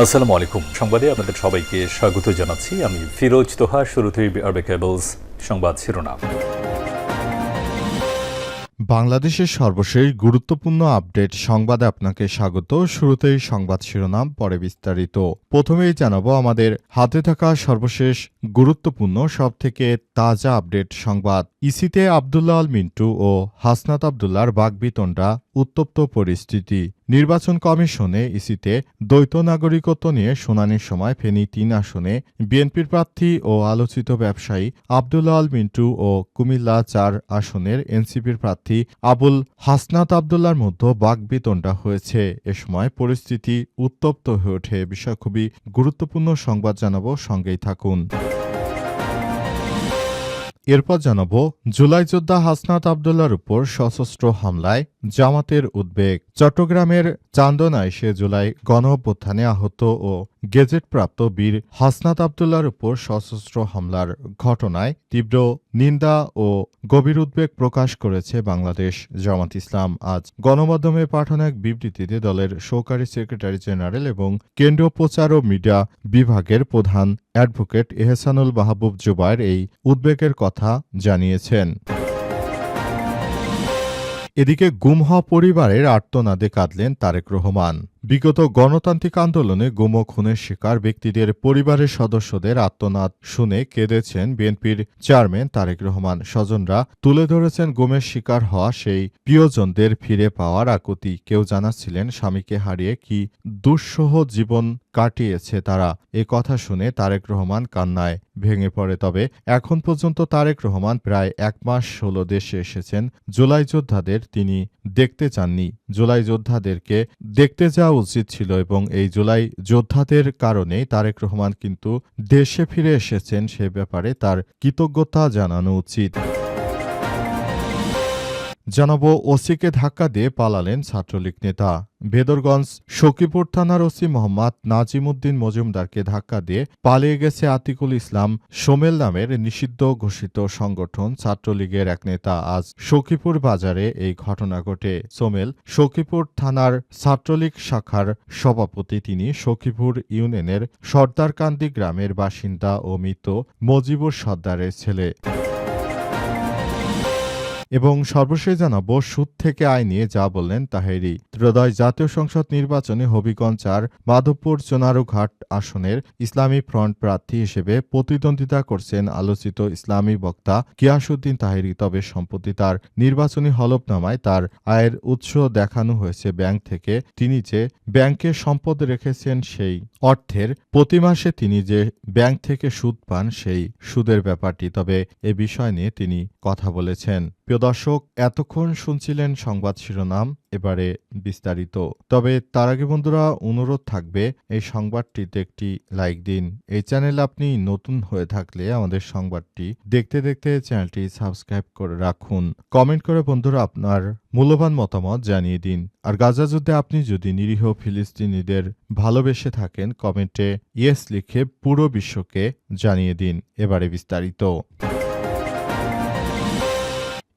আসসালামু আলাইকুম। সংবাদে আপনাদের সবাইকে স্বাগত জানাচ্ছি। আমি ফিরোজ তোহা, শুরুতেই আরবে কেবলস সংবাদ শিরোনাম। বাংলাদেশের সর্বশেষ গুরুত্বপূর্ণ আপডেট সংবাদে আপনাকে স্বাগত। শুরুতেই সংবাদ শিরোনাম, পরে বিস্তারিত। প্রথমেই জানাব, আমাদের হাতে থাকা সর্বশেষ গুরুত্বপূর্ণ, সবথেকে তাজা আপডেট সংবাদ। ইসিতে আবদুল্লাহ আল মিন্টু ও হাসনাত আবদুল্লার বাগবিতণ্ডা উত্তপ্ত পরিস্থিতি। নির্বাচন কমিশনে ইসিতে দ্বৈত নাগরিকত্ব নিয়ে শুনানির সময় ফেনী তিন আসনে বিএনপির প্রার্থী ও আলোচিত ব্যবসায়ী আবদুল্লাহ আল মিন্টু ও কুমিল্লা চার আসনের এনসিপির প্রার্থী আবুল হাসনাত আবদুল্লার মধ্যে বাগবিতণ্ডা হয়েছে। এ সময় পরিস্থিতি উত্তপ্ত হয়ে ওঠে বিষয় খুবই গুরুত্বপূর্ণ সংবাদ জানাব, সঙ্গেই থাকুন। এরপর জানাব জুলাই যোদ্ধা হাসনাত আবদুল্লার উপর সশস্ত্র হামলায় জামাতের উদ্বেগ। চট্টগ্রামের চান্দনায় সে জুলাই গণ আহত ও গেজেটপ্রাপ্ত বীর হাসনাত আবদুল্লার উপর সশস্ত্র হামলার ঘটনায় তীব্র নিন্দা ও গভীর উদ্বেগ প্রকাশ করেছে বাংলাদেশ জামাত ইসলাম। আজ গণমাধ্যমে পাঠানো এক বিবৃতিতে দলের সহকারী সেক্রেটারি জেনারেল এবং কেন্দ্রীয় প্রচার ও মিডিয়া বিভাগের প্রধান অ্যাডভোকেট এহসানুল মাহবুব জুবায়ের এই উদ্বেগের কথা জানিয়েছেন। এদিকে গুম হওয়া পরিবারের আর্তনাদে কাঁদলেন তারেক রহমান। বিগত গণতান্ত্রিক আন্দোলনে গুম খুনের শিকার ব্যক্তিদের পরিবারের সদস্যদের আত্মনাদ শুনে কেঁদেছেন বিএনপির চেয়ারম্যান তারেক রহমান। স্বজনরা তুলে ধরেছেন গুমের শিকার হওয়া সেই প্রিয়জনদের ফিরে পাওয়ার আকুতি। কেউ জানাচ্ছিলেন, স্বামীকে হারিয়ে কি দুঃসহ জীবন কাটিয়েছে তারা? এ কথা শুনে তারেক রহমান কান্নায় ভেঙে পড়ে। তবে এখন পর্যন্ত তারেক রহমান প্রায় এক মাস হল দেশে এসেছেন। জুলাই যোদ্ধাদের তিনি দেখতে চাননি। জুলাই যোদ্ধাদেরকে দেখতে যাওয়া উচিত ছিল এবং এই জুলাই যোদ্ধাদের কারণে তারেক রহমান কিন্তু দেশে ফিরে এসেছেন সে ব্যাপারে তার কৃতজ্ঞতা জানানো উচিত। জানাব ওসিকে ধাক্কা দিয়ে পালালেন ছাত্রলীগ নেতা। ভেদরগঞ্জ সখীপুর থানার ওসি মোহাম্মদ নাজিমুদ্দিন মজুমদারকে ধাক্কা দিয়ে পালিয়ে গেছে আতিকুল ইসলাম সোমেল নামের নিষিদ্ধ ঘোষিত সংগঠন ছাত্রলীগের এক নেতা। আজ সখীপুর বাজারে এই ঘটনা ঘটে। সোমেল সখীপুর থানার ছাত্রলীগ শাখার সভাপতি। তিনি সখীপুর ইউনিয়নের সর্দারকান্দি গ্রামের বাসিন্দা ও মৃত মজিবুর সর্দারের ছেলে। এবং সর্বশেষ জানাব, সুদ থেকে আয় নিয়ে যা বললেন তাহেরি। ত্রয়োদশ জাতীয় সংসদ নির্বাচনে হবিগঞ্জ আর মাধবপুর চোনারুঘাট আসনের ইসলামী ফ্রন্ট প্রার্থী হিসেবে প্রতিদ্বন্দ্বিতা করছেন আলোচিত ইসলামী বক্তা কিয়াসুদ্দিন তাহেরি। তবে সম্প্রতি তার নির্বাচনী হলফনামায় তার আয়ের উৎস দেখানো হয়েছে ব্যাংক থেকে। তিনি যে ব্যাংকে সম্পদ রেখেছেন সেই অর্থের প্রতি মাসে তিনি যে ব্যাংক থেকে সুদ পান সেই সুদের ব্যাপারটি। তবে এ বিষয় নিয়ে তিনি কথা বলেছেন। প্রিয় দর্শক, এতক্ষণ শুনছিলেন সংবাদ শিরোনাম, এবারে বিস্তারিত। তবে তার আগে বন্ধুরা, অনুরোধ থাকবে, এই সংবাদটিতে একটি লাইক দিন। এই চ্যানেল আপনি নতুন হয়ে থাকলে আমাদের সংবাদটি দেখতে দেখতে চ্যানেলটি সাবস্ক্রাইব করে রাখুন। কমেন্ট করে বন্ধুরা আপনার মূল্যবান মতামত জানিয়ে দিন। আর গাজা যুদ্ধে আপনি যদি নিরীহ ফিলিস্তিনিদের ভালোবেসে থাকেন, কমেন্টে ইয়েস লিখে পুরো বিশ্বকে জানিয়ে দিন। এবারে বিস্তারিত।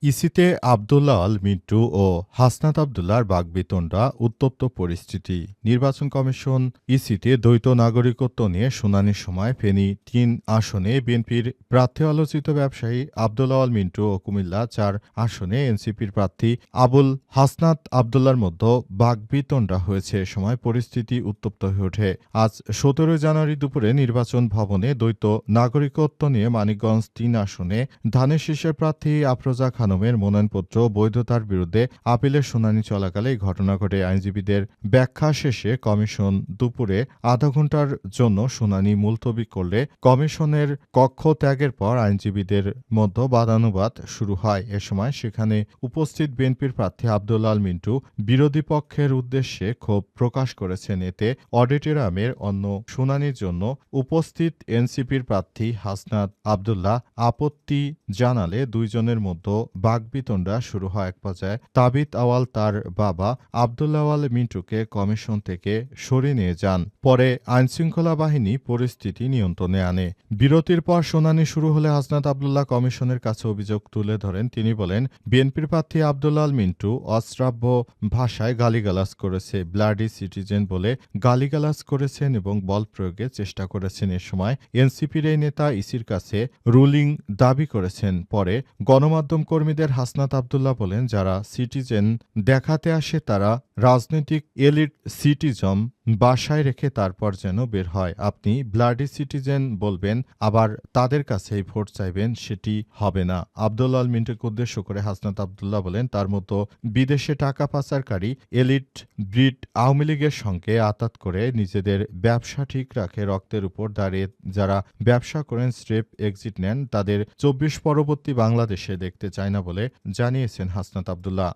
ইসিতে আবদুল্লাহ আল মিন্টু ও হাসনাত আবদুল্লার বাগবিতণ্ডা উত্তপ্ত পরিস্থিতি। নির্বাচন কমিশন ইসিতে দ্বৈত নাগরিকত্ব নিয়ে শুনানির সময় ফেনী তিন আসনে বিএনপির প্রার্থী আলোচিত ব্যবসায়ী আবদুল্লাহ আল মিন্টু ও কুমিল্লা চার আসনে এনসিপির প্রার্থী আবুল হাসনাত আবদুল্লার মধ্যে বাগবিতণ্ডা হয়েছে সময় পরিস্থিতি উত্তপ্ত হয়ে ওঠে। আজ সতেরোই জানুয়ারি দুপুরে নির্বাচন ভবনে দ্বৈত নাগরিকত্ব নিয়ে মানিকগঞ্জ তিন আসনে ধানের শীর্ষের প্রার্থী আফরোজা খানমের মনোনয়নপত্র বৈধতার বিরুদ্ধে আপিলের শুনানি চলাকালে এই ঘটনা ঘটে। আইনজীবীদের ব্যাখ্যা শেষে কমিশন দুপুরে আধা ঘণ্টার জন্য শুনানি মুলতবি করলে কমিশনের কক্ষ ত্যাগের পর আইনজীবীদের মধ্যে বাদানুবাদ শুরু হয়। এ সময় সেখানে উপস্থিত বিএনপির প্রার্থী আবদুল্লাল মিন্টু বিরোধী পক্ষের উদ্দেশ্যে ক্ষোভ প্রকাশ করেছেন। এতে অডিটোরিয়ামের অন্য শুনানির জন্য উপস্থিত এনসিপির প্রার্থী হাসনাত আবদুল্লাহ আপত্তি জানালে দুইজনের মধ্যে বাগবিতণ্ডা শুরু হয় এক পর্যায়ে। তাবিত আওয়াল তার বাবা আবদুল্লাহ আওয়াল মিন্টুকে কমিশন থেকে সরিয়ে নিয়ে যান। পরে আইনশৃঙ্খলা বাহিনী পরিস্থিতি নিয়ন্ত্রণে আনে। বিরতির পর শুনানি শুরু হলে হাসনাত আবদুল্লাহ কমিশনের কাছে অভিযোগ তুলে ধরেন। তিনি বলেন, বিএনপির প্রার্থী আবদুল্লাল মিন্টু অশ্রাব্য ভাষায় গালিগালাজ করেছে, ব্লাডি সিটিজেন বলে গালিগালাজ করেছেন এবং বল প্রয়োগের চেষ্টা করেছেন। এ সময় এনসিপির এই নেতা ইসির কাছে রুলিং দাবি করেছেন। পরে গণমাধ্যম কর্মীদের হাসনাত আবদুল্লাহ বলেন যারা সিটিজেন দেখাতে আসে তারা রাজনৈতিক এলিট সিটিজম বাসায় রেখে তারপর যেন বের হয়। আপনি ব্লাডি সিটিজেন বলবেন, আবার তাদের কাছেই ভোট চাইবেন, সেটি হবে না। আবদুল্লাল মিন্টুকে উদ্দেশ্য করে হাসনাত আবদুল্লাহ বলেন, তার মতো বিদেশে টাকা পাচারকারী এলিট ব্রিড আওয়ামী লীগের সঙ্গে আতাত করে নিজেদের ব্যবসা ঠিক রাখে, রক্তের উপর দাঁড়িয়ে যারা ব্যবসা করেন স্ট্রেপ এক্সিট নেন, তাদের চব্বিশ পরবর্তী বাংলাদেশে দেখতে চায় না বলে জানিয়েছেন হাসনাত আবদুল্লাহ।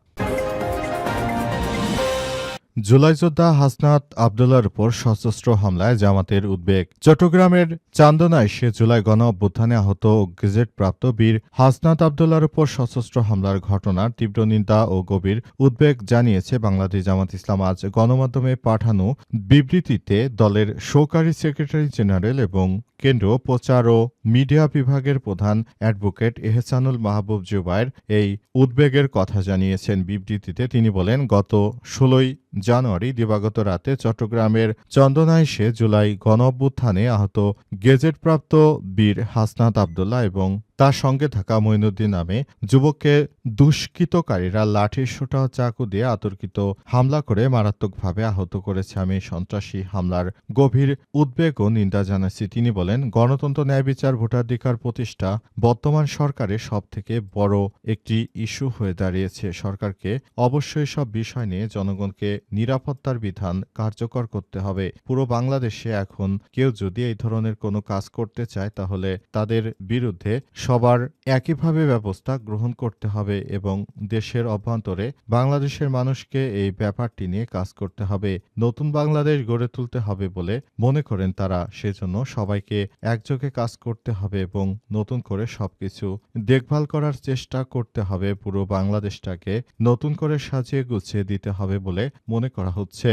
জুলাই যোদ্ধা হাসনাত আবদুল্লার উপর সশস্ত্র হামলায় জামাতের উদ্বেগ। চট্টগ্রামের চান্দনায় সে জুলাই গণ অভ্যুত্থানে আহত গেজেটপ্রাপ্ত বীর হাসনাত আবদুল্লার উপর সশস্ত্র হামলার ঘটনার তীব্র নিন্দা ও গভীর উদ্বেগ জানিয়েছে বাংলাদেশ জামাত ইসলাম। আজ গণমাধ্যমে পাঠানো বিবৃতিতে দলের সহকারী সেক্রেটারি জেনারেল এবং কেন্দ্র প্রচার ও মিডিয়া বিভাগের প্রধান অ্যাডভোকেট এহসানুল মাহবুব জুবাইর এই উদ্বেগের কথা জানিয়েছেন বিবৃতিতে। তিনি বলেন, গত ষোলোই জানুয়ারি দিবাগত রাতে চট্টগ্রামের চন্দনাইশে জুলাই গণ আহত গেজেটপ্রাপ্ত বীর হাসনাত আবদুল্লাহ এবং তার সঙ্গে থাকা মঈনুদ্দিন নামে যুবককে দুষ্কৃতকারীরা লাঠির সোটা চাকু দিয়ে আতর্কিত হামলা করে মারাত্মকভাবে আহত করেছে আমি সন্ত্রাসী হামলার গভীর উদ্বেগ ও নিন্দা জানাচ্ছি। তিনি বলেন, গণতন্ত্র, ন্যায় বিচার, ভোটাধিকার প্রতিষ্ঠা বর্তমান সরকারের সবথেকে বড় একটি ইস্যু হয়ে দাঁড়িয়েছে। সরকারকে অবশ্যই সব বিষয় নিয়ে জনগণকে নিরাপত্তার বিধান কার্যকর করতে হবে। পুরো বাংলাদেশে এখন কেউ যদি এই ধরনের কোনো কাজ করতে চায়, তাহলে তাদের বিরুদ্ধে সবার একইভাবে ব্যবস্থা গ্রহণ করতে হবে এবং দেশের অভ্যন্তরে বাংলাদেশের মানুষকে এই ব্যাপারটি নিয়ে কাজ করতে হবে। নতুন বাংলাদেশ গড়ে তুলতে হবে বলে মনে করেন তারা। সেজন্য সবাইকে একযোগে কাজ করতে হবে এবং নতুন করে সবকিছু দেখভাল করার চেষ্টা করতে হবে। পুরো বাংলাদেশটাকে নতুন করে সাজিয়ে গুছিয়ে দিতে হবে বলে মনে করা হচ্ছে।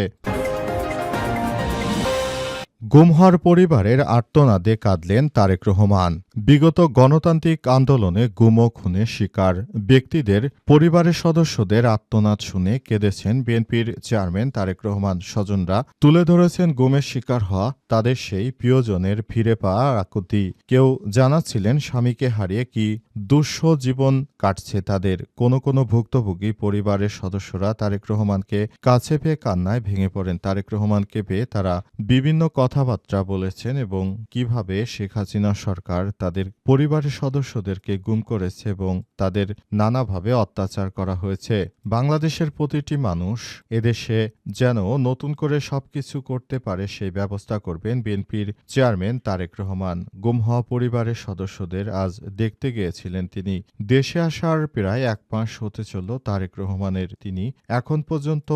গুম হওয়ার পরিবারের আর্তনাদে কাঁদলেন তারেক রহমান। বিগত গণতান্ত্রিক আন্দোলনে গুম খুনে শিকার ব্যক্তিদের পরিবারের সদস্যদের আত্মনাদ শুনে কেঁদেছেন বিএনপির চেয়ারম্যান তারেক রহমান। স্বজনরা তুলে ধরেছেন গুমের শিকার হওয়া তাদের সেই প্রিয়জনের ফিরে পাওয়া আকুতি। কেউ জানাচ্ছিলেন স্বামীকে হারিয়ে কি দুঃস্ব জীবন কাটছে তাদের। কোনো কোনো ভুক্তভোগী পরিবারের সদস্যরা তারেক রহমানকে কাছে পেয়ে কান্নায় ভেঙে পড়েন। তারেক রহমানকে পেয়ে তারা বিভিন্ন কথাবার্তা বলেছেন এবং কীভাবে শেখ হাসিনা সরকার তাদের পরিবারের সদস্যদেরকে গুম করেছে এবং তাদের নানাভাবে অত্যাচার করা হয়েছে। বাংলাদেশের প্রতিটি মানুষ এদেশে যেন নতুন করে সবকিছু করতে পারে সেই ব্যবস্থা করবেন বিএনপির চেয়ারম্যান তারেক রহমান। গুম হওয়া পরিবারের সদস্যদের আজ দেখতে গিয়েছিলেন তিনি। দেশে আসার প্রায় এক মাস হতে চলল তারেক রহমানের। তিনি এখন পর্যন্ত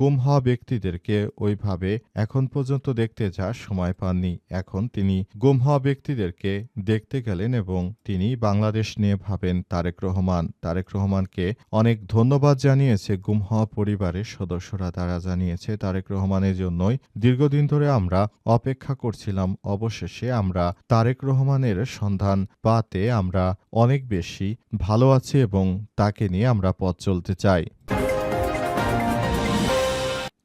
গুম হওয়া ব্যক্তিদেরকে ওইভাবে এখন পর্যন্ত দেখতে যাওয়ার সময় পাননি। এখন তিনি গুম হওয়া ব্যক্তিদেরকে দেখতে গেলেন এবং তিনি বাংলাদেশ নিয়ে ভাবেন তারেক রহমান। তারেক রহমানকে অনেক ধন্যবাদ জানিয়েছে, গুম হওয়া পরিবারের সদস্যরা তারা জানিয়েছে, তারেক রহমানের জন্যই দীর্ঘদিন ধরে আমরা অপেক্ষা করছিলাম, অবশেষে আমরা তারেক রহমানের সন্ধান পাতে আমরা অনেক বেশি ভালো আছি এবং তাকে নিয়ে আমরা পথ চলতে চাই।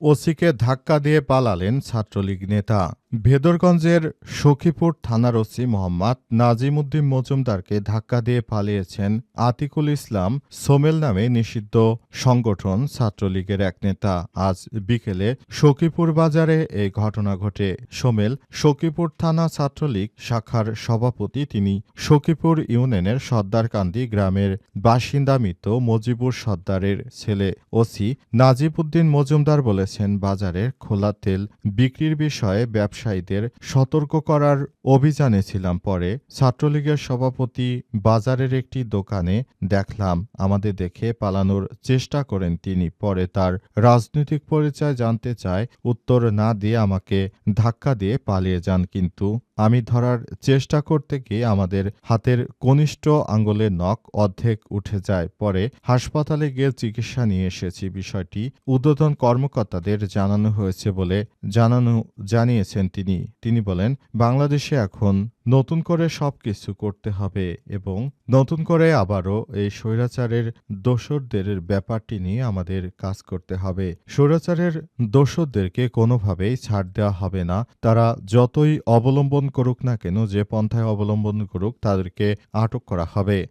ওসিকে ধাক্কা দিয়ে পালালেন ছাত্রলীগ নেতা। ভেদরগঞ্জের সখীপুর থানার ওসি মোহাম্মদ নাজিমুদ্দিন মজুমদারকে ধাক্কা দিয়ে পালিয়েছেন আতিকুল ইসলাম সোমেল নামে নিষিদ্ধ সংগঠন ছাত্রলীগের এক নেতা। আজ বিকেলে সখীপুর বাজারে এই ঘটনা ঘটে। সোমেল সখীপুর থানা ছাত্রলীগ শাখার সভাপতি, তিনি সখীপুর ইউনিয়নের সর্দারকান্দি গ্রামের বাসিন্দা মৃত মজিবুর সর্দারের ছেলে ওসি নাজিবুদ্দিন মজুমদার বলেছেন বাজারের খোলা তেল বিক্রির বিষয়ে ব্যবসায়ীদের সতর্ক করার অভিযানে ছিলাম পরে। ছাত্রলীগের সভাপতি বাজারের একটি দোকানে দেখলাম, আমাদের দেখে পালানোর চেষ্টা করেন তিনি। পরে তার রাজনৈতিক পরিচয় জানতে চায়, উত্তর না দিয়ে আমাকে ধাক্কা দিয়ে পালিয়ে যান। কিন্তু আমি ধরার চেষ্টা করতে গিয়ে আমাদের হাতের কনিষ্ঠ আঙ্গুলের নখ অর্ধেক উঠে যায়। পরে হাসপাতালে গিয়ে চিকিৎসা নিয়ে এসেছি। বিষয়টি উদ্বোধন কর্মকর্তাদের জানানো হয়েছে বলে জানানো, জানিয়েছেন তিনি। তিনি বলেন, বাংলাদেশে এখন নতুন করে সব কিছু করতে হবে এবং নতুন করে আবারও এই স্বৈরাচারের দোসরদের ব্যাপারটি নিয়ে আমাদের কাজ করতে হবে। স্বৈরাচারের দোসরদেরকে কোনোভাবেই ছাড় দেওয়া হবে না। তারা যতই অবলম্বন করুক না কেন, যে পন্থায় অবলম্বন করুক, তাদেরকে আটক করা হবে।